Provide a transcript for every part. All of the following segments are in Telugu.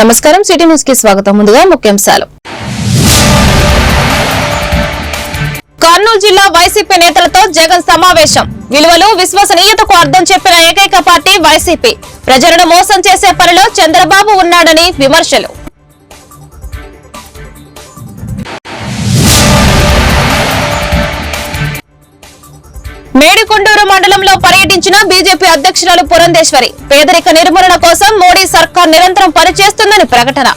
నమస్కారం. సిటీ న్యూస్కి స్వాగతం. ముందుగా ముఖ్యాంశాలు. కర్నూలు జిల్లా వైసీపీ నేతలతో జగన్ సమావేశం. విలువలు విశ్వసనీయతకు అర్థం చెప్పిన ఏకైక పార్టీ వైసీపీ. ప్రజలను మోసం చేసే పనిలో చంద్రబాబు ఉన్నాడని విమర్శలు. మేడికొండూరు మండలంలో పర్యటించిన బీజేపీ అధ్యక్షురాలు పురంధేశ్వరి పేదరిక నిర్మూలన కోసం మోడీ సర్కార్ నిరంతరం పనిచేస్తుందని ప్రకటన.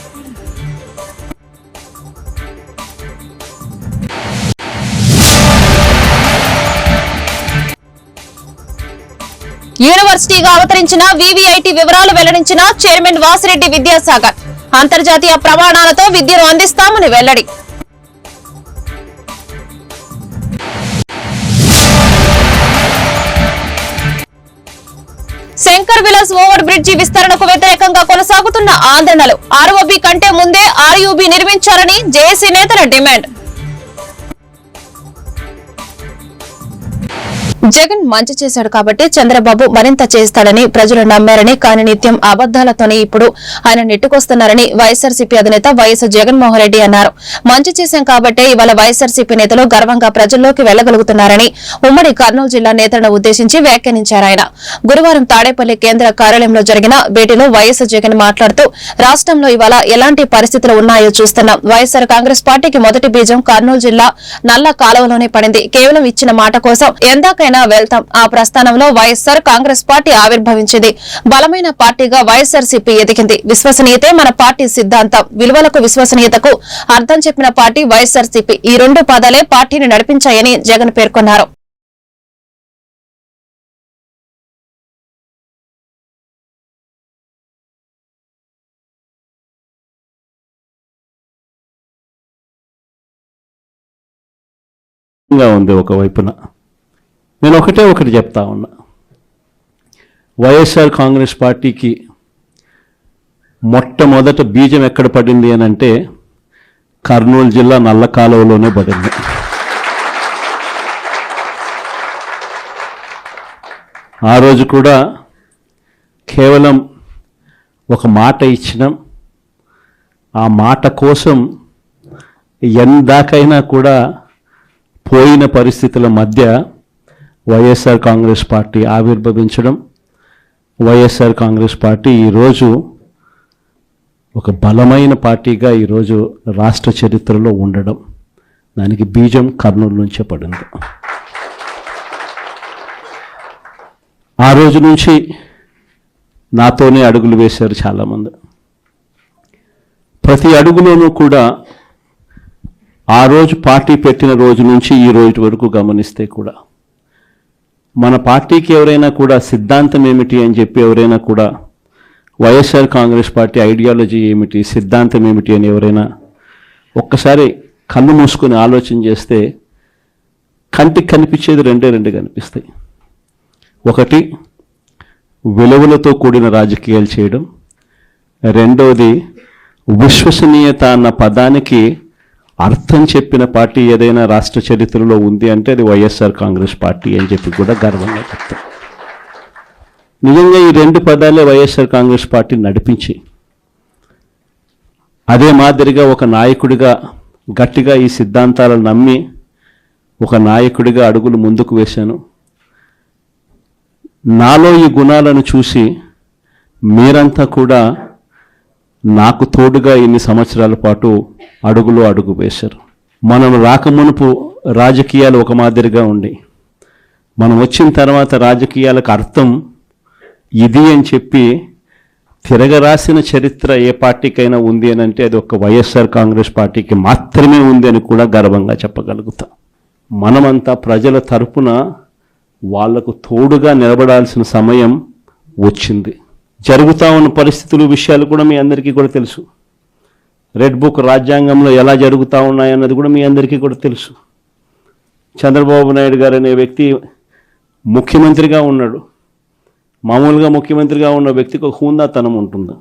యూనివర్సిటీగా అవతరించిన వివిఐటి వివరాలు వెల్లడించిన చైర్మన్ వాసిరెడ్డి విద్యాసాగర్ అంతర్జాతీయ ప్రమాణాలతో విద్యను అందిస్తామని వెల్లడి. శంకర్ విలాస్ ఓవర్ బ్రిడ్జి విస్తరణకు వ్యతిరేకంగా కొనసాగుతున్న ఆందోళనలు. ఆర్ఓబి కంటే ముందే ఆర్యూబీ నిర్మించాలని జేఏసీ నేతల డిమాండ్. జగన్ మంచి చేశాడు కాబట్టి చంద్రబాబు మరింత చేస్తాడని ప్రజలు నమ్మారని కానీ నిత్యం అబద్దాలతోనే ఇప్పుడు ఆయన నెట్టుకొస్తున్నారని వైఎస్ఆర్సీపీ అధినేత వైఎస్ జగన్మోహన్ రెడ్డి అన్నారు. మంచి చేశాం కాబట్టే ఇవాళ వైఎస్ఆర్సీపీ నేతలు గర్వంగా ప్రజల్లోకి వెళ్ళగలుగుతున్నారని ఉమ్మడి కర్నూలు జిల్లా నేతలను ఉద్దేశించి వ్యాఖ్యానించారు ఆయన. గురువారం తాడేపల్లి కేంద్ర కార్యాలయంలో జరిగిన భేటీలో వైఎస్ జగన్ మాట్లాడుతూ రాష్ట్రంలో ఇవాళ ఎలాంటి పరిస్థితులు ఉన్నాయో చూస్తున్నాం. వైఎస్ఆర్ కాంగ్రెస్ పార్టీకి మొదటి బీజం కర్నూలు జిల్లా నల్ల కాలువలోనే పడింది. కేవలం ఇచ్చిన మాట కోసం ఎందాకైనా వెళ్తాం. ఆ ప్రస్థానంలో వైఎస్ఆర్ కాంగ్రెస్ పార్టీ ఆవిర్భవించింది. బలమైన పార్టీగా వైఎస్సార్ సిపి ఎదిగింది. విశ్వసనీయతే మన పార్టీ సిద్ధాంతం. విలువలకు విశ్వసనీయతకు అర్థం చెప్పిన పార్టీ వైఎస్ఆర్ సిపి ఈ రెండు పదాలే పార్టీని నడిపించాయని జగన్ పేర్కొన్నారు. ఉంది ఒకవైపున. నేను ఒకటే ఒకటి చెప్తా ఉన్నా. వైఎస్ఆర్ కాంగ్రెస్ పార్టీకి మొట్టమొదట బీజం ఎక్కడ పడింది అని అంటే కర్నూలు జిల్లా నల్ల కాలువలోనే పడింది. ఆ రోజు కూడా కేవలం ఒక మాట ఇచ్చినాం. ఆ మాట కోసం ఎందాకైనా కూడా పోయిన పరిస్థితుల మధ్య వైఎస్ఆర్ కాంగ్రెస్ పార్టీ ఆవిర్భవించడం. వైఎస్ఆర్ కాంగ్రెస్ పార్టీ ఈరోజు ఒక బలమైన పార్టీగా ఈరోజు రాష్ట్ర చరిత్రలో ఉండడం. దానికి బీజం కర్నూలు నుంచే పడింది. ఆ రోజు నుంచి నాతోనే అడుగులు వేశారు చాలామంది. ప్రతి అడుగులోనూ కూడా ఆ రోజు పార్టీ పెట్టిన రోజు నుంచి ఈ రోజు వరకు గమనిస్తే కూడా మన పార్టీకి ఎవరైనా కూడా సిద్ధాంతం ఏమిటి అని చెప్పి ఎవరైనా కూడా వైఎస్ఆర్ కాంగ్రెస్ పార్టీ ఐడియాలజీ ఏమిటి సిద్ధాంతం ఏమిటి అని ఎవరైనా ఒక్కసారి కన్ను మూసుకొని ఆలోచన చేస్తే కంటికి కనిపించేది రెండే రెండు కనిపిస్తాయి. ఒకటి విలువలతో కూడిన రాజకీయాలు చేయడం. రెండవది విశ్వసనీయత అన్న పదానికి అర్థం చెప్పిన పార్టీ ఏదైనా రాష్ట్ర చరిత్రలో ఉంది అంటే అది వైఎస్ఆర్ కాంగ్రెస్ పార్టీ అని చెప్పి కూడా గర్వంగా చెప్తాం. నిజంగా ఈ రెండు పదాలే వైఎస్ఆర్ కాంగ్రెస్ పార్టీ నడిపించి అదే మాదిరిగా ఒక నాయకుడిగా గట్టిగా ఈ సిద్ధాంతాలను నమ్మి ఒక నాయకుడిగా అడుగులు ముందుకు వేశాను. నాలో ఈ గుణాలను చూసి మీరంతా కూడా నాకు తోడుగా ఇన్ని సంవత్సరాల పాటు అడుగులో అడుగు వేశారు. మనం రాకమునుపు రాజకీయాలు ఒక మాదిరిగా ఉండి మనం వచ్చిన తర్వాత రాజకీయాలకు అర్థం ఇది అని చెప్పి తిరగరాసిన చరిత్ర ఏ పార్టీకైనా ఉంది అని అంటే అది ఒక వైఎస్ఆర్ కాంగ్రెస్ పార్టీకి మాత్రమే ఉంది అని కూడా గర్వంగా చెప్పగలుగుతాం. మనమంతా ప్రజల తరపున వాళ్ళకు తోడుగా నిలబడాల్సిన సమయం వచ్చింది. జరుగుతూ ఉన్న పరిస్థితులు విషయాలు కూడా మీ అందరికీ కూడా తెలుసు. రెడ్ బుక్ రాజ్యాంగంలో ఎలా జరుగుతూ ఉన్నాయన్నది కూడా మీ అందరికీ కూడా తెలుసు. చంద్రబాబు నాయుడు గారు అనే వ్యక్తి ముఖ్యమంత్రిగా ఉన్నాడు. మామూలుగా ముఖ్యమంత్రిగా ఉన్న వ్యక్తికి ఒక హూందాతనం ఉంటుంది.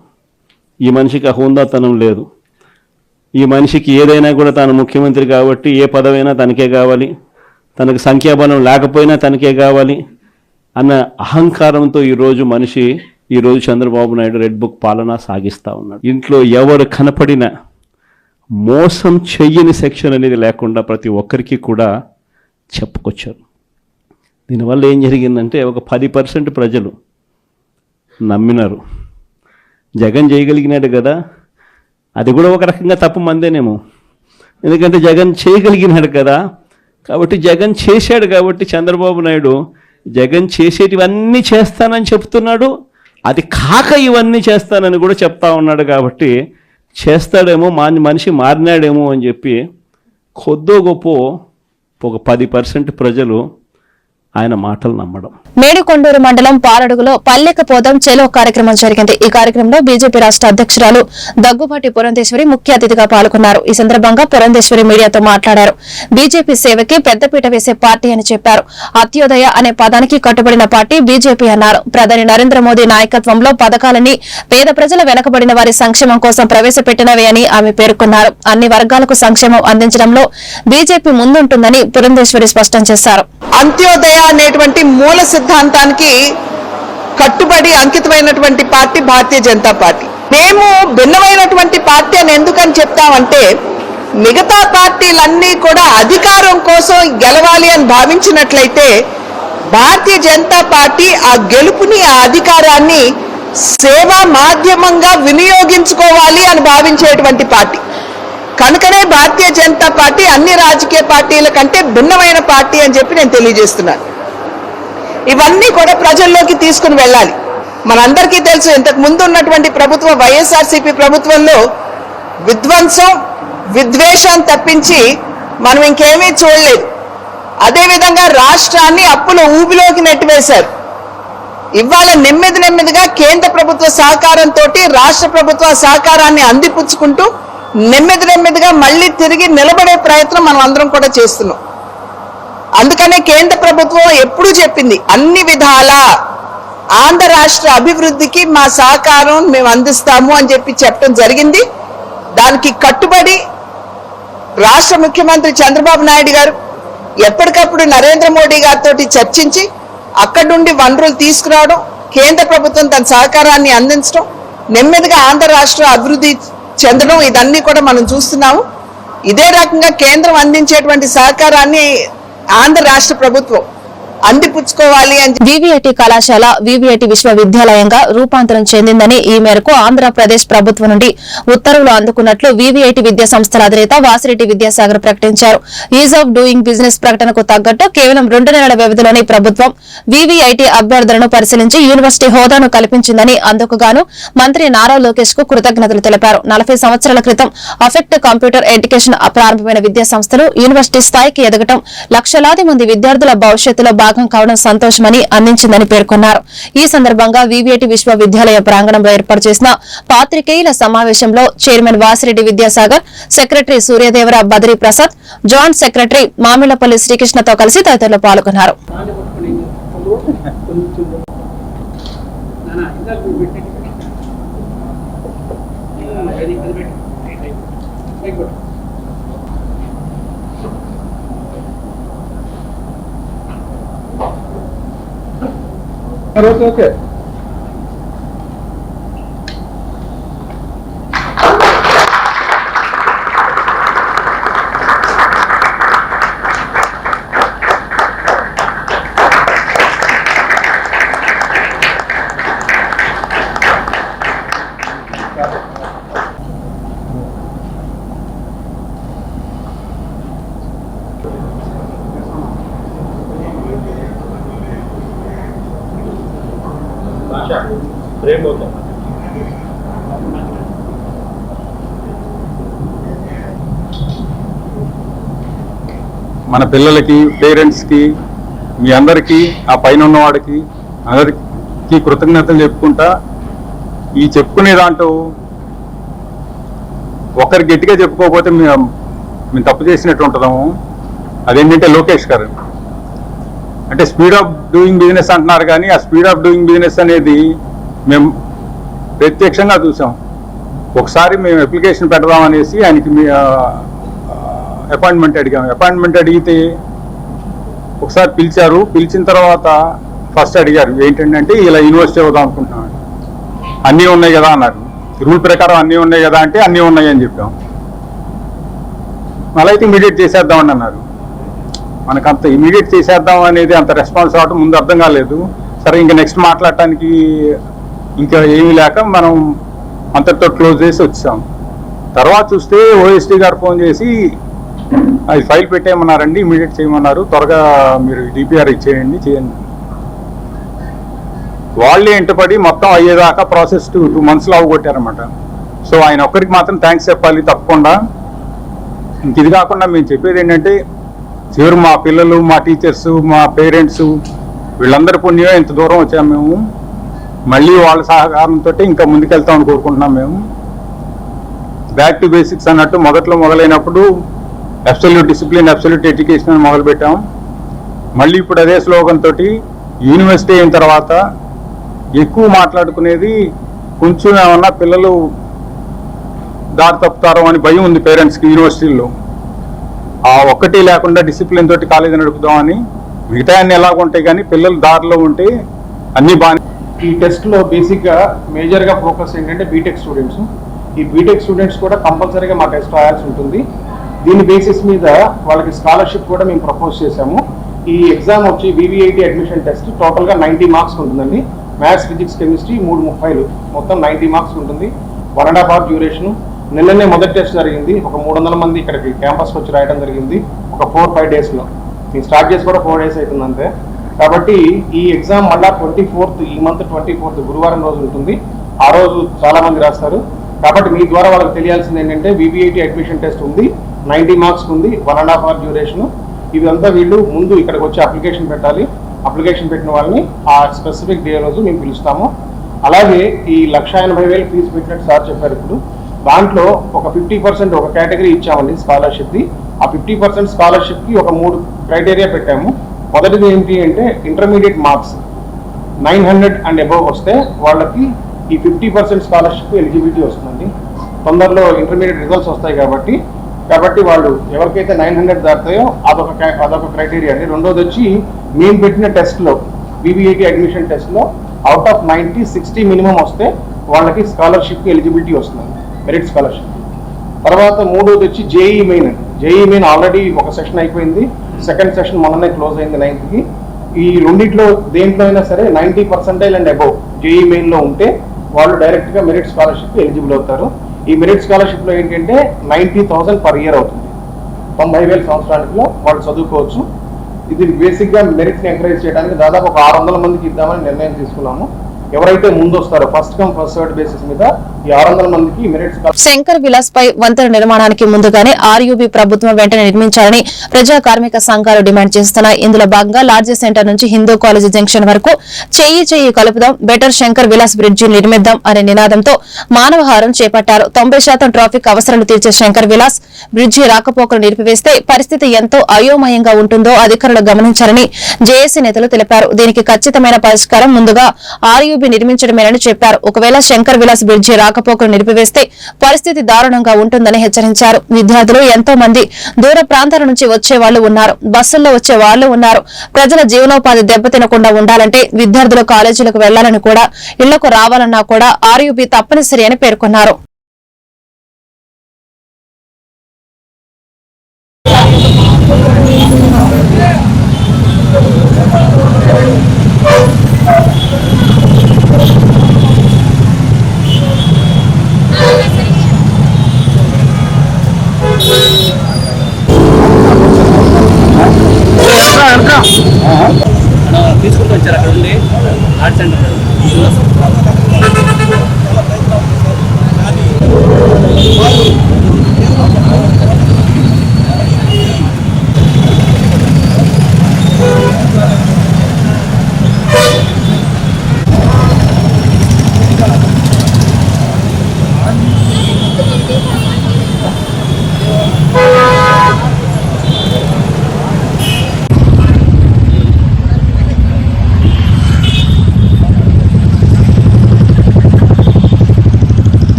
ఈ మనిషికి ఆ హూందాతనం లేదు. ఈ మనిషికి ఏదైనా కూడా తాను ముఖ్యమంత్రి కాబట్టి ఏ పదవైనా తనకే కావాలి. తనకు సంఖ్యాబలం లేకపోయినా తనకే కావాలి అన్న అహంకారంతో ఈరోజు మనిషి ఈరోజు చంద్రబాబు నాయుడు రెడ్ బుక్ పాలన సాగిస్తూ ఉన్నాడు. ఇంట్లో ఎవరు కనపడిన మోసం చెయ్యని సెక్షన్ అనేది లేకుండా ప్రతి ఒక్కరికి కూడా చెప్పుకొచ్చారు. దీనివల్ల ఏం జరిగిందంటే ఒక పది పర్సెంట్ ప్రజలు నమ్మినారు. జగన్ చేయగలిగినాడు కదా అది కూడా ఒక రకంగా తప్పు మందేనేమో. ఎందుకంటే జగన్ చేయగలిగినాడు కదా కాబట్టి జగన్ చేశాడు కాబట్టి చంద్రబాబు నాయుడు జగన్ చేసేటివన్నీ చేస్తానని చెప్తున్నాడు. అది కాక ఇవన్నీ చేస్తానని కూడా చెప్తా ఉన్నాడు కాబట్టి చేస్తాడేమో మా మనిషి మారినాడేమో అని చెప్పి కొద్దో గొప్ప ఒక పది పర్సెంట్ ప్రజలు ఆయన మాటలు నమ్మడం. మేడికొండూరు మండలం పాలడుగులో పల్లెకపోదం చెలో కార్యక్రమం జరిగింది. ఈ కార్యక్రమంలో బీజేపీ రాష్ట్ర అధ్యక్షురాలు దగ్గుబాటి పురంధేశ్వరి ముఖ్య అతిథిగా పాల్గొన్నారు. ఈ సందర్భంగా పురంధేశ్వరి మీడియాతో మాట్లాడారు. బీజేపీ సేవకి పెద్దపీట వేసే పార్టీ అని చెప్పారు. అత్యోదయ అనే పదానికి కట్టుబడిన పార్టీ బీజేపీ అన్నారు. ప్రధాని నరేంద్ర మోదీ నాయకత్వంలో పథకాలని పేద ప్రజల వెనకబడిన వారి సంక్షేమం కోసం ప్రవేశపెట్టినవే అని ఆమె పేర్కొన్నారు. అన్ని వర్గాలకు సంక్షేమం అందించడంలో బీజేపీ ముందుంటుందని పురంధేశ్వరి స్పష్టం చేశారు. అంత్యోదయ అనేటువంటి మూల సిద్ధాంతానికి కట్టుబడి అంకితమైనటువంటి పార్టీ భారతీయ జనతా పార్టీ. మేము భిన్నమైనటువంటి పార్టీ అని ఎందుకని చెప్తామంటే మిగతా పార్టీలన్నీ కూడా అధికారం కోసం గెలవాలి అని భావించినట్లయితే భారతీయ జనతా పార్టీ ఆ గెలుపుని ఆ అధికారాన్ని సేవా మాధ్యమంగా వినియోగించుకోవాలి అని భావించేటువంటి పార్టీ. కనుకనే భారతీయ జనతా పార్టీ అన్ని రాజకీయ పార్టీల కంటే భిన్నమైన పార్టీ అని చెప్పి నేను తెలియజేస్తున్నాను. ఇవన్నీ కూడా ప్రజల్లోకి తీసుకుని వెళ్ళాలి. మనందరికీ తెలుసు ఇంతకు ముందు ఉన్నటువంటి ప్రభుత్వం వైఎస్ఆర్సీపీ ప్రభుత్వంలో విధ్వంసం విద్వేషం తప్పించి మనం ఇంకేమీ చూడలేదు. అదేవిధంగా రాష్ట్రాన్ని అప్పుల ఊబిలోకి నెట్టివేశారు. ఇవాళ నెమ్మది నెమ్మదిగా కేంద్ర ప్రభుత్వ సహకారంతో రాష్ట్ర ప్రభుత్వ సహకారాన్ని అందిపుచ్చుకుంటూ నెమ్మది నెమ్మదిగా మళ్ళీ తిరిగి నిలబడే ప్రయత్నం మనం అందరం కూడా చేస్తున్నాం. అందుకనే కేంద్ర ప్రభుత్వం ఎప్పుడు చెప్పింది అన్ని విధాల ఆంధ్ర రాష్ట్ర అభివృద్ధికి మా సహకారం మేము అందిస్తాము అని చెప్పి చెప్పడం జరిగింది. దానికి కట్టుబడి రాష్ట్ర ముఖ్యమంత్రి చంద్రబాబు నాయుడు గారు ఎప్పటికప్పుడు నరేంద్ర మోడీ గారితో చర్చించి అక్కడి నుండి వనరులు తీసుకురావడం కేంద్ర ప్రభుత్వం తన సహకారాన్ని అందించడం నెమ్మదిగా ఆంధ్ర రాష్ట్ర అభివృద్ధి చెందడం ఇదన్నీ కూడా మనం చూస్తున్నాము. ఇదే రకంగా కేంద్రం అందించేటువంటి సహకారాన్ని ఆంధ్ర రాష్ట్ర ప్రభుత్వం అందిపుచ్చుకోవాలి అని వివిఐటి కళాశాల వివిఐటి విశ్వవిద్యాలయంగా రూపాంతరం చెందిందని ఈ మేరకు ఆంధ్రప్రదేశ్ ప్రభుత్వం నుండి ఉత్తర్వులు అందుకున్నట్లు వివిఐటి విద్యా సంస్థల అధినేత వాసిరెడ్డి విద్యాసాగర్ ప్రకటించారు. ఈజ్ ఆఫ్ డూయింగ్ బిజినెస్ ప్రకటనకు తగ్గట్టు కేవలం రెండు నెలల వ్యవధిలోనే ప్రభుత్వం వివిఐటి అభ్యర్థులను పరిశీలించి యూనివర్సిటీ హోదాను కల్పించిందని అందుకుగాను మంత్రి నారా లోకేష్కు కృతజ్ఞతలు తెలిపారు. నలభై సంవత్సరాల క్రితం అఫెక్ట్ కంప్యూటర్ ఎడ్యుకేషన్ ప్రారంభమైన విద్యా సంస్థలు యూనివర్సిటీ స్థాయికి ఎదగటం లక్షలాది మంది విద్యార్థుల భవిష్యత్తులో భాగం కావడం సంతోషమని అందించిందని పేర్కొన్నారు. ఈ సందర్భంగా వివిఐటి విశ్వవిద్యాలయ ప్రాంగణంలో ఏర్పాటు చేసిన పాత్రికేయుల సమావేశంలో chairman Vasireddy Vidyasagar secretary Suryadevara Badari Prasad joint secretary Mamillapalli శ్రీకృష్ణతో కలిసి తదితరులు పాల్గొన్నారు. Garoto é o quê? పిల్లలకి పేరెంట్స్కి మీ అందరికీ ఆ పైన ఉన్నవాడికి అందరికీ కృతజ్ఞతలు చెప్పుకుంటా ఈ చెప్పుకునే దాంట్లో ఒకరి గట్టిగా చెప్పుకోకపోతే మేము మేము తప్పు చేసినట్టు ఉంటున్నాము. అదేంటంటే లోకేష్ గారు. అంటే స్పీడ్ ఆఫ్ డూయింగ్ బిజినెస్ అంటున్నారు కానీ ఆ స్పీడ్ ఆఫ్ డూయింగ్ బిజినెస్ అనేది మేము ప్రత్యక్షంగా చూసాం. ఒకసారి మేము అప్లికేషన్ పెడదాం అనేసి ఆయనకి మీ అపాయింట్మెంట్ అడిగాం. అపాయింట్మెంట్ అడిగితే ఒకసారి పిలిచారు. పిలిచిన తర్వాత ఫస్ట్ అడిగారు ఏంటంటే ఇలా యూనివర్సిటీ అవుదాం అనుకుంటున్నాం అన్నీ ఉన్నాయి కదా అన్నారు. రూల్ ప్రకారం అన్నీ ఉన్నాయి కదా అంటే అన్నీ ఉన్నాయి అని చెప్పాం. మళ్ళీ అయితే ఇమీడియట్ చేసేద్దామని అన్నారు. మనకు అంత ఇమీడియట్ చేసేద్దాం అనేది అంత రెస్పాన్స్ అవడం ముందు అర్థం కాలేదు. సరే ఇంకా నెక్స్ట్ మాట్లాడటానికి ఇంకా ఏమీ లేక మనం అంతటితో క్లోజ్ చేసి వచ్చాం. తర్వాత చూస్తే ఓఎస్టీ గారు ఫోన్ చేసి అది ఫైల్ పెట్టేయమన్నారండి ఇమీడియట్ చేయమన్నారు. త్వరగా మీరు డిపిఆర్ ఇచ్చేయండి చేయండి. వాళ్ళే ఇంటపడి మొత్తం అయ్యేదాకా ప్రాసెస్ టూ టూ మంత్స్లో అవగొట్టారన్నమాట సో ఆయన ఒక్కరికి మాత్రం థ్యాంక్స్ చెప్పాలి తప్పకుండా. ఇంక ఇది కాకుండా మేము చెప్పేది ఏంటంటే చివరి మా పిల్లలు మా టీచర్స్ మా పేరెంట్స్ వీళ్ళందరి పుణ్యం ఇంత దూరం వచ్చాము మేము. మళ్ళీ వాళ్ళ సహకారంతో ఇంకా ముందుకెళ్తామని కోరుకుంటున్నాం మేము. బ్యాక్ టు బేసిక్స్ అన్నట్టు మొదట్లో మొదలైనప్పుడు అబ్సల్యూట్ డిసిప్లిన్ అబ్సల్యూట్ ఎడ్యుకేషన్ అని మొదలుపెట్టాం. మళ్ళీ ఇప్పుడు అదే స్లోగన్ తోటి యూనివర్సిటీ అయిన తర్వాత ఎక్కువ మాట్లాడుకునేది కొంచెం ఏమన్నా పిల్లలు దారి తప్పుతారో అని భయం ఉంది పేరెంట్స్కి యూనివర్సిటీల్లో ఆ ఒక్కటి లేకుండా డిసిప్లిన్ తోటి కాలేజీ నడుపుదామని మిగతా అన్ని ఎలాగుంటాయి కానీ పిల్లలు దారిలో ఉంటే అన్ని బాగా ఈ టెస్ట్లో బేసిక్గా మేజర్గా ఫోకస్ ఏంటంటే బీటెక్ స్టూడెంట్స్ ఈ బీటెక్ స్టూడెంట్స్ కూడా కంపల్సరీగా మా టెస్ట్ రాయాల్సి ఉంటుంది. దీని బేసిస్ మీద వాళ్ళకి స్కాలర్షిప్ కూడా మేము ప్రపోజ్ చేశాము. ఈ ఎగ్జామ్ వచ్చి వివిఐటి అడ్మిషన్ టెస్ట్ టోటల్గా నైంటీ నైన్టీ మార్క్స్ ఉంటుందండి. మ్యాథ్స్ ఫిజిక్స్ కెమిస్ట్రీ మూడు ముప్పైలు. మొత్తం నైంటీ మార్క్స్ ఉంటుంది. One and half hour duration నిన్ననే మొదటి టెస్ట్ జరిగింది. ఒక మూడు వందల మంది ఇక్కడికి క్యాంపస్కి వచ్చి రాయడం జరిగింది. ఒక ఫోర్ ఫైవ్ డేస్లో నేను స్టార్ట్ చేసి కూడా ఫోర్ డేస్ అవుతుంది అంతే. కాబట్టి ఈ ఎగ్జామ్ మళ్ళా ట్వంటీ ఫోర్త్ ఈ మంత్ ట్వంటీ ఫోర్త్ గురువారం రోజు ఉంటుంది. ఆ రోజు చాలామంది రాస్తారు. కాబట్టి మీ ద్వారా వాళ్ళకి తెలియాల్సింది ఏంటంటే వివిఐటి అడ్మిషన్ టెస్ట్ ఉంది. నైంటీ మార్క్స్ ఉంది one and half hour duration ఇదంతా వీళ్ళు ముందు ఇక్కడికి వచ్చి అప్లికేషన్ పెట్టాలి. అప్లికేషన్ పెట్టిన వాళ్ళని ఆ స్పెసిఫిక్ డే రోజు మేము పిలుస్తాము. అలాగే ఈ లక్ష ఎనభై వేలు ఫీజు పెట్టినట్టు సార్ చెప్పారు ఇప్పుడు. దాంట్లో ఒక ఫిఫ్టీ పర్సెంట్ ఒక కేటగిరీ ఇచ్చామండి స్కాలర్షిప్ది ఆ ఫిఫ్టీ పర్సెంట్ స్కాలర్షిప్కి ఒక మూడు క్రైటీరియా పెట్టాము. మొదటిది ఏంటి అంటే intermediate marks nine hundred and above వస్తే వాళ్ళకి ఈ ఫిఫ్టీ పర్సెంట్ స్కాలర్షిప్ ఎలిజిబిలిటీ వస్తుందండి. తొందరలో ఇంటర్మీడియట్ రిజల్ట్స్ వస్తాయి కాబట్టి కాబట్టి వాళ్ళు ఎవరికైతే నైన్ హండ్రెడ్ దాటుతాయో అదొక అదొక క్రైటీరియా అండి. రెండోది వచ్చి మేము పెట్టిన టెస్ట్లో బీబీఐటీ అడ్మిషన్ టెస్ట్లో out of ninety sixty minimum వస్తే వాళ్ళకి స్కాలర్షిప్ ఎలిజిబిలిటీ వస్తుంది. Merit scholarship. తర్వాత మూడోది వచ్చి జేఈ మెయిన్ అండి జేఈ మెయిన్ ఆల్రెడీ ఒక సెషన్ అయిపోయింది. సెకండ్ సెషన్ మొన్ననే క్లోజ్ అయింది నైన్త్కి ఈ రెండిట్లో దేంట్లో అయినా సరే ninety percentile and above JEE మెయిన్లో ఉంటే వాళ్ళు డైరెక్ట్గా మెరిట్ స్కాలర్షిప్ ఎలిజిబుల్ అవుతారు. ఈ మెరిట్ స్కాలర్షిప్లో ఏంటంటే నైంటీ థౌసండ్ పర్ ఇయర్ అవుతుంది. తొంభై వేల సంవత్సరానికిలో వాళ్ళు చదువుకోవచ్చు. ఇది బేసిక్గా మెరిట్ని ఎంకరేజ్ చేయడానికి దాదాపు ఒక ఆరు వందల మందికి ఇద్దామని నిర్ణయం తీసుకున్నాము. ఎవరైతే ముందు వస్తారో first come first serve basis మీద ఈ ఆరు వందల మందికి శంకర్ విలాస్ పై వంతెన నిర్మాణానికి ముందుగానే ఆర్యుబి ప్రభుత్వం వెంటనే నిర్మించాలని ప్రజా కార్మిక సంఘాలు డిమాండ్ చేస్తున్నాయి. ఇందులో భాగంగా లార్జీ సెంటర్ నుంచి హిందూ కాలేజీ జంక్షన్ వరకు చెయ్యి చెయ్యి కలుపుదాం బెటర్ శంకర్ విలాస్ బ్రిడ్జి నిర్మిద్దాం అనే నినాదంతో మానవహారం చేపట్టారు. తొంభై శాతం ట్రాఫిక్ అవసరాలు తీర్చే శంకర్ విలాస్ బ్రిడ్జి రాకపోకలు నిలిపివేస్తే పరిస్థితి ఎంతో అయోమయంగా ఉంటుందో అధికారులు గమనించాలని జేఏసీ నేతలు తెలిపారు. దీనికి ఖచ్చితమైన పరిష్కారం ముందుగా ఆర్యుబి నిర్మించడమేనని చెప్పారు. ఒకవేళ శంకర్ విలాస్ బ్రిడ్జి రాకపోకలు నిలిపివేస్తే పరిస్థితి దారుణంగా ఉంటుందని హెచ్చరించారు. విద్యార్థులు ఎంతో మంది దూర ప్రాంతాల నుంచి వచ్చే వాళ్ళు ఉన్నారు. బస్సుల్లో వచ్చే వాళ్ళు ఉన్నారు. ప్రజల జీవనోపాధి దెబ్బతినకుండా ఉండాలంటే విద్యార్థులు కాలేజీలకు వెళ్ళాలని కూడా ఇళ్ళకు రావాలన్నా కూడా ఆర్యుబి తప్పనిసరి అని పేర్కొన్నారు. తీసుకుంటూ వచ్చారు అక్కడ ఉండి ఆర్ట్ సెంటర్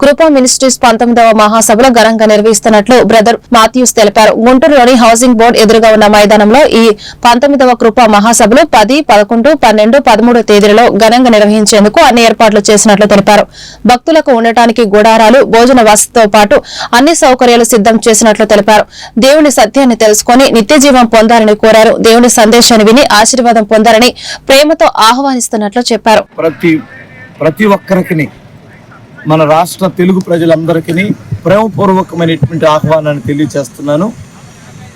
కృపా మినిస్ట్రీస్ పంతొమ్మిదవ మహాసభలో ఘనంగా నిర్వహిస్తున్నట్లు బ్రదర్ మాథ్యూస్ తెలిపారు. గుంటూరులోని హౌసింగ్ బోర్డు ఎదురుగా ఉన్న మైదానంలో ఈ పంతొమ్మిదవ కృపా మహాసభలు పది పదకొండు పన్నెండు పదమూడు తేదీలలో ఘనంగా నిర్వహించేందుకు అన్ని ఏర్పాట్లు చేసినట్లు తెలిపారు. భక్తులకు ఉండటానికి గుడారాలు భోజన వసతితో పాటు అన్ని సౌకర్యాలు సిద్దం చేసినట్లు తెలిపారు. దేవుని సత్యాన్ని తెలుసుకుని నిత్యజీవం పొందాలని కోరారు. దేవుని సందేశాన్ని విని ఆశీర్వాదం పొందాలని ప్రేమతో ఆహ్వానిస్తున్నట్లు చెప్పారు. ప్రతి ప్రతి ఒక్కరికి మన రాష్ట్ర తెలుగు ప్రజలందరికీ ప్రేమపూర్వకమైనటువంటి ఆహ్వానాన్ని తెలియచేస్తున్నాను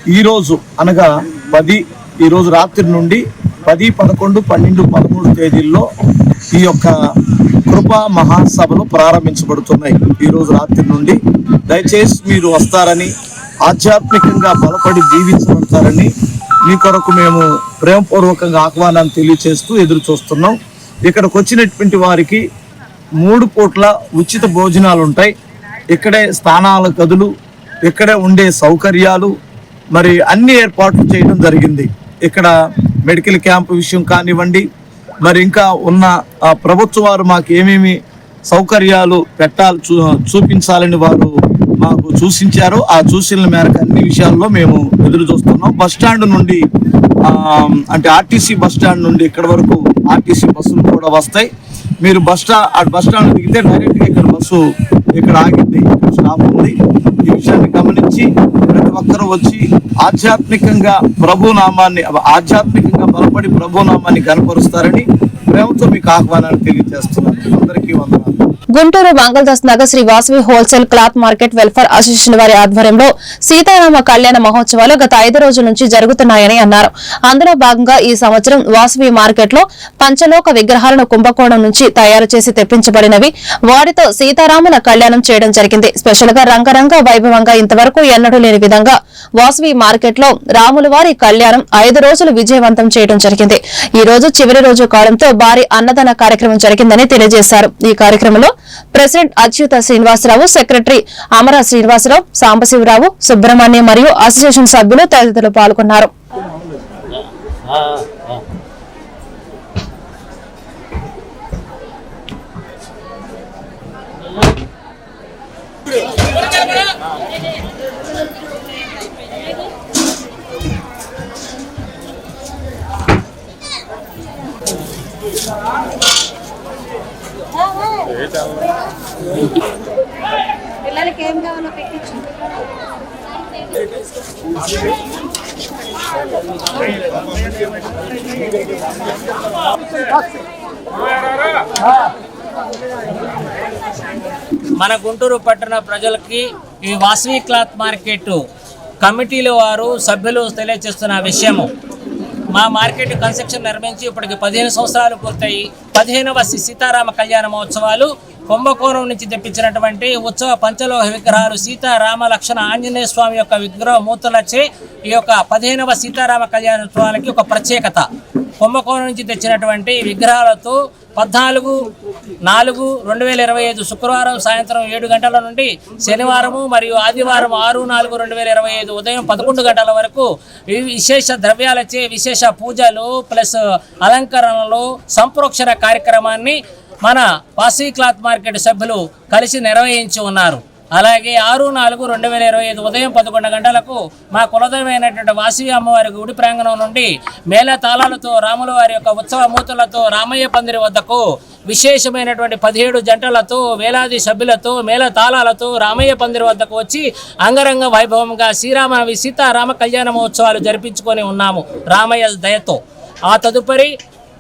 ఈరోజు అనగా పది ఈరోజు రాత్రి నుండి పది పదకొండు పన్నెండు పదమూడు తేదీల్లో ఈ యొక్క కృపా మహాసభలు ప్రారంభించబడుతున్నాయి. ఈరోజు రాత్రి నుండి దయచేసి మీరు వస్తారని ఆధ్యాత్మికంగా బలపడి జీవించబడతారని మీ కొరకు మేము ప్రేమపూర్వకంగా ఆహ్వానాన్ని తెలియచేస్తూ ఎదురు చూస్తున్నాం ఇక్కడికి వచ్చినటువంటి వారికి మూడు పూట్ల ఉచిత భోజనాలు ఉంటాయి ఇక్కడే స్థానాల గదులు ఇక్కడే ఉండే సౌకర్యాలు మరి అన్ని ఏర్పాట్లు చేయడం జరిగింది. ఇక్కడ మెడికల్ క్యాంప్ విషయం కానివ్వండి మరి ఇంకా ఉన్న ప్రభుత్వ వారు మాకు ఏమేమి సౌకర్యాలు పెట్టాలి చూ చూపించాలని వారు మాకు సూచించారు ఆ సూచనల మేరకు అన్ని విషయాల్లో మేము ఎదురు చూస్తున్నాం. బస్ స్టాండ్ నుండి అంటే ఆర్టీసీ బస్ స్టాండ్ నుండి ఇక్కడ వరకు ఆర్టీసీ బస్సులు కూడా వస్తాయి. మీరు బస్ స్టా ఆ బస్ స్టాండ్ దిగితే డైరెక్ట్గా ఇక్కడ బస్సు ఇక్కడ ఆగింది స్టాప్ ఉంది. ఈ విషయాన్ని గమనించి ప్రతి ఒక్కరూ వచ్చి ఆధ్యాత్మికంగా ప్రభు నామాన్ని ఆధ్యాత్మికంగా బలపడి ప్రభు నామాన్ని కనపరుస్తారని ప్రేమతో మీకు ఆహ్వానాన్ని తెలియజేస్తున్నాను అందరికీ వందనాలు. Guntur Mangaldas Nagar Shri Vasavi wholesale cloth market welfare association వారి ఆధ్వర్యంలో సీతారామ కళ్యాణ మహోత్సవాలు గత ఐదు రోజుల నుంచి జరుగుతున్నాయని అన్నారు. అందులో భాగంగా ఈ సంవత్సరం వాసవి మార్కెట్లో పంచలోక విగ్రహాలను కుంభకోణం నుంచి తయారు చేసి తెప్పించబడినవి. వాటితో సీతారాముల కళ్యాణం చేయడం జరిగింది. స్పెషల్గా రంగరంగ వైభవంగా ఇంతవరకు ఎన్నడూ లేని విధంగా వాసవి మార్కెట్లో రాముల వారి కళ్యాణం ఐదు రోజులు విజయవంతం చేయడం జరిగింది. ఈ రోజు చివరి రోజు కావడంతో భారీ అన్నదాన కార్యక్రమం జరిగిందని తెలియజేశారు. ఈ కార్యక్రమంలో ప్రెసిడెంట్ అచ్యుత శ్రీనివాసరావు సెక్రటరీ అమర శ్రీనివాసరావు సాంబశివరావు సుబ్రహ్మణ్యం మరియు అసోసియేషన్ సభ్యులు తదితరులు పాల్గొన్నారు. ఏం కావాలో పెట్టించు. మన గుంటూరు పట్టణ ప్రజలకి ఈ వాసవి క్లాత్ మార్కెట్ కమిటీల వారు సభ్యులు తెలియజేస్తున్న విషయము. మా మార్కెట్ కన్స్ట్రక్షన్ నిర్మించి ఇప్పటికి పదిహేను సంవత్సరాలు పూర్తయి పదిహేనవ సీతారామ కళ్యాణ మహోత్సవాలు కుంభకోణం నుంచి తెప్పించినటువంటి ఉత్సవ పంచలోహ విగ్రహాలు సీతారామ లక్షణ ఆంజనేయ స్వామి యొక్క విగ్రహ మూర్తులచే ఈ యొక్క పదిహేనవ సీతారామ కళ్యాణోత్సవాలకి ఒక ప్రత్యేకత. కుంభకోణం నుంచి తెచ్చినటువంటి విగ్రహాలతో పద్నాలుగు నాలుగు రెండు వేల ఇరవై ఐదు శుక్రవారం సాయంత్రం ఏడు గంటల నుండి శనివారము మరియు ఆదివారం ఆరు నాలుగు రెండు వేల ఇరవై ఐదు ఉదయం పదకొండు గంటల వరకు విశేష ద్రవ్యాలచే విశేష పూజలు ప్లస్ అలంకరణలు సంప్రోక్షణ కార్యక్రమాన్ని మన వాసవి క్లాత్ మార్కెట్ సభ్యులు కలిసి నిర్వహించి ఉన్నారు. అలాగే ఆరు నాలుగు రెండు వేల ఇరవై ఐదు ఉదయం పదకొండు గంటలకు మా కులదైవైనటువంటి వాసవి అమ్మవారి గుడి ప్రాంగణం నుండి మేళ తాళాలతో రాముల వారి యొక్క ఉత్సవ మూతులతో రామయ్య పందిరి వద్దకు విశేషమైనటువంటి పదిహేడు జంటలతో వేలాది సభ్యులతో మేళ తాళాలతో రామయ్య పందిరి వద్దకు వచ్చి అంగరంగ వైభవంగా శ్రీరామ సీతారామ కళ్యాణ మహోత్సవాలు జరిపించుకొని ఉన్నాము రామయ్య దయతో. ఆ తదుపరి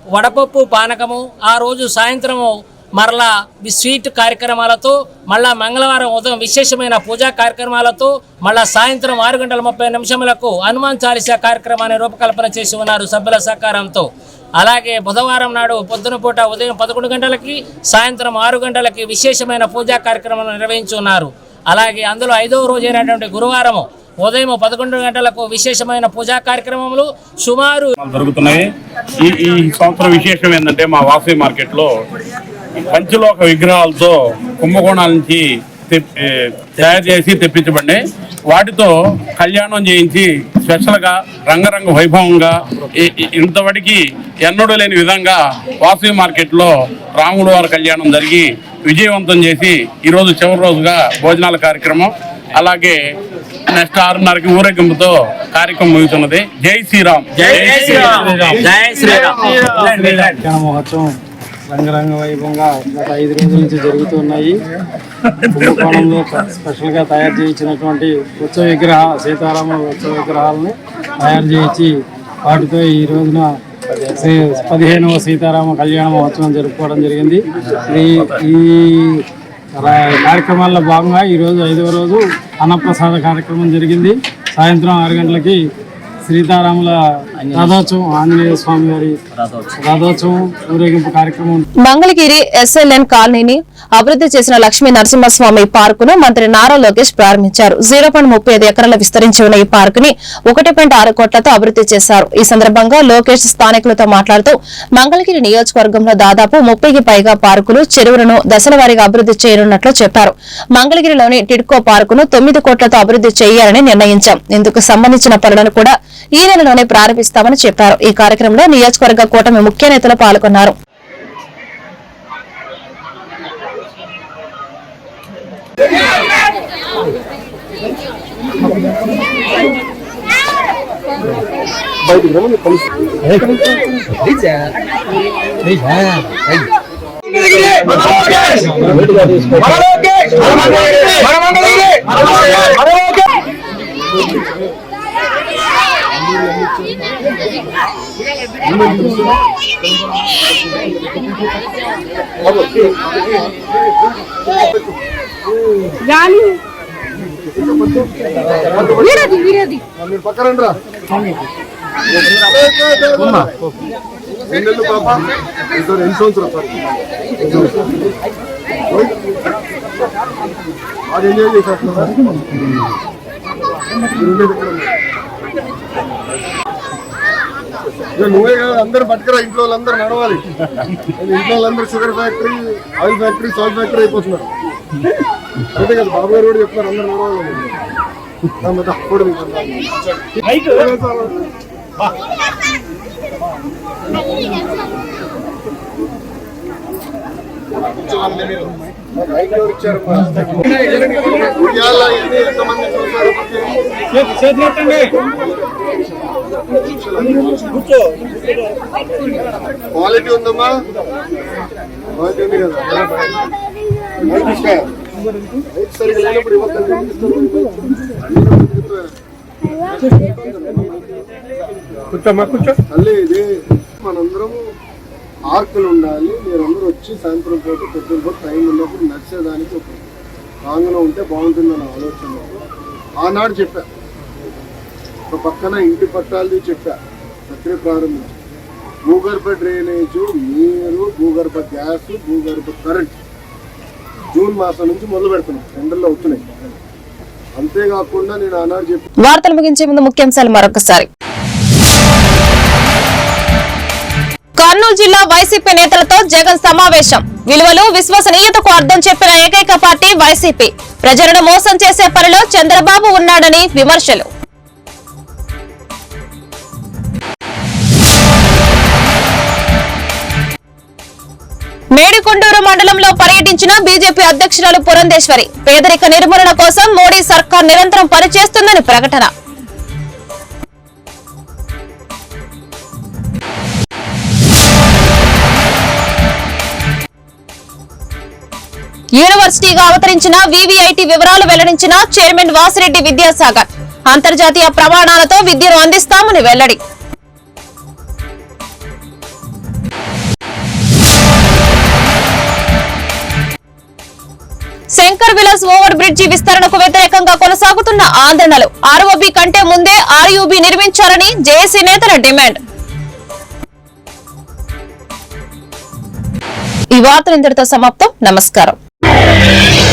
వడపప్పు పానకము ఆ రోజు సాయంత్రము మరలా స్వీట్ కార్యక్రమాలతో మళ్ళా మంగళవారం ఉదయం విశేషమైన పూజా కార్యక్రమాలతో మళ్ళా సాయంత్రం ఆరు గంటల ముప్పై నిమిషములకు హనుమాన్ చాలీసా కార్యక్రమాన్ని రూపకల్పన చేసి ఉన్నారు సభ్యుల సహకారంతో. అలాగే బుధవారం నాడు పొద్దున పూట ఉదయం పదకొండు గంటలకి సాయంత్రం ఆరు గంటలకి విశేషమైన పూజా కార్యక్రమాలు నిర్వహించి ఉన్నారు. అలాగే అందులో ఐదవ రోజు అయినటువంటి గురువారము ఉదయం పదకొండు గంటలకు విశేషమైన పూజా కార్యక్రమములు సుమారు జరుగుతున్నాయి. ఈ ఈ సంవత్సరం విశేషం ఏంటంటే మా వాసవి మార్కెట్లో పంచలోక విగ్రహాలతో కుంభకోణాల నుంచి తయారు చేసి తెప్పించబడినాయి. వాటితో కళ్యాణం చేయించి స్పెషల్గా రంగరంగ వైభవంగా ఇంతవరకు ఎన్నడూ లేని విధంగా వాసవి మార్కెట్లో రాముడు వారి కళ్యాణం జరిగి విజయవంతం చేసి ఈరోజు చివరి రోజుగా భోజనాల కార్యక్రమం అలాగే నెక్స్ట్ ఆరున్నరకి ఊరేగింపుతో కార్యక్రమం ముగుతున్నది. జై శ్రీరామ్. జై శ్రీరామ్. జై శ్రీరామ్. రంగరంగ వైభవంగా గత ఐదు రోజుల నుంచి జరుగుతున్నాయి. కుంభకోణంలో స్పెషల్గా తయారు చేయించినటువంటి ఉత్సవ విగ్రహ సీతారామ ఉత్సవ విగ్రహాలను తయారు చేయించి వాటితో ఈ రోజున శ్రీ పదిహేనవ సీతారామ కళ్యాణ మహోత్సవం జరుపుకోవడం జరిగింది. ఈ ఈ రా- కార్యక్రమాల్లో భాగంగా ఈరోజు ఐదవ రోజు అన్నప్రసాద కార్యక్రమం జరిగింది. సాయంత్రం ఆరు గంటలకి సీతారాముల రథోత్సవం ఆంజనేయ స్వామి వారి రథోత్సవం ఊరేగింపు కార్యక్రమం. మంగళగిరి ఎస్ఎల్ఎన్ కాలనీని అభివృద్ధి చేసిన లక్ష్మీ నరసింహస్వామి పార్కును మంత్రి నారా లోకేష్ ప్రారంభించారు. జీరో పాయింట్ ముప్పై ఐదు ఎకరాల విస్తరించి ఉన్న ఈ పార్క్ని ఒకటి పాయింట్ ఆరు కోట్లతో అభివృద్ధి చేశారు. ఈ సందర్భంగా లోకేష్ స్థానికులతో మాట్లాడుతూ మంగళగిరి నియోజకవర్గంలో దాదాపు ముప్పైకి పైగా పార్కులు చెరువులను దశల వారీగా అభివృద్ధి చేయనున్నట్లు చెప్పారు. మంగళగిరిలోని టిడ్కో పార్కును తొమ్మిది కోట్లతో అభివృద్ధి చేయాలని నిర్ణయించాం. ఇందుకు సంబంధించిన పనులను కూడా ఈ నెలలోనే ప్రారంభిస్తామని చెప్పారు. ఈ కార్యక్రమంలో నియోజకవర్గ కూటమి ముఖ్య నేతలు పాల్గొన్నారు. గాలి. వీరది వీరది. మీరు పక్కన రండిరా ఎన్నెళ్ళు పాప ఇద్దరు ఎన్ని సంవత్సరాలు సార్ అది ఎంజాయ్ చేసేస్తున్నారు నువ్వే కాదు అందరు పట్టుకురా ఇంట్లో వాళ్ళందరూ నడవాలి. ఇంట్లో వాళ్ళందరూ sugar factory oil factory salt factory అయిపోతున్నారు. అంతే కదా బాబు గారు కూడా చెప్తున్నారు అందరు నడవాలి దా, క్వాలిటీ ఉందమ్మా క్వాలిటీ ఉంది కదా సరిగ్గా లేనప్పుడు. కూర్చోమ్మా కూర్చో మళ్ళీ ఇది మనందరం ఆర్కులు ఉండాలి మీరందరూ వచ్చి సాయంత్రం పూట పొద్దున పూట టైం ఉన్నప్పుడు నడిచేదానికి ఒక రాంగ్లో ఉంటే బాగుంటుందని ఆలోచన. ఆనాడు చెప్పా. ఒక పక్కన ఇంటి పట్టాలది చెప్పా. ప్రక్రియ ప్రారంభించి భూగర్భ డ్రైనేజ్ నీరు భూగర్భ గ్యాస్ భూగర్భ కరెంట్. జూన్ మాసం నుంచి మొదలు పెడుతున్నాం. ఎండల్లో అవుతున్నాయి. అంతేకాకుండా నేను ఆనాడు చెప్పి వార్తలు ముగించే ముందు ముఖ్యాంశాలు మరొకసారి. కర్నూలు జిల్లా వైసీపీ నేతలతో జగన్ సమావేశం. విలువలు విశ్వసనీయతకు అర్థం చెప్పిన ఏకైక పార్టీ వైసీపీ. ప్రజలను మోసం చేసే పనిలో చంద్రబాబు ఉన్నాడని విమర్శలు. మేడికొండూరు మండలంలో పర్యటించిన బీజేపీ అధ్యక్షురాలు పురంధేశ్వరి. పేదరిక నిర్మూలన కోసం మోడీ సర్కార్ నిరంతరం పనిచేస్తుందని ప్రకటన. యూనివర్సిటీగా అవతరించిన వివిఐటి వివరాలు వెల్లడించిన చైర్మన్ వాసిరెడ్డి విద్యాసాగర్. అంతర్జాతీయ ప్రమాణాలతో విద్యను అందిస్తామని వెల్లడి. శంకర్ విలాస్ ఓవర్ బ్రిడ్జి విస్తరణకు వ్యతిరేకంగా కొనసాగుతున్న ఆందోళనలు. ఆర్ఓబి కంటే ముందే ఆర్యూబీ నిర్మించాలని జేఏసీ నేతల డిమాండ్. ఈ వార్తలు ఇంతటితో సమాప్తం. నమస్కారం. Yeah.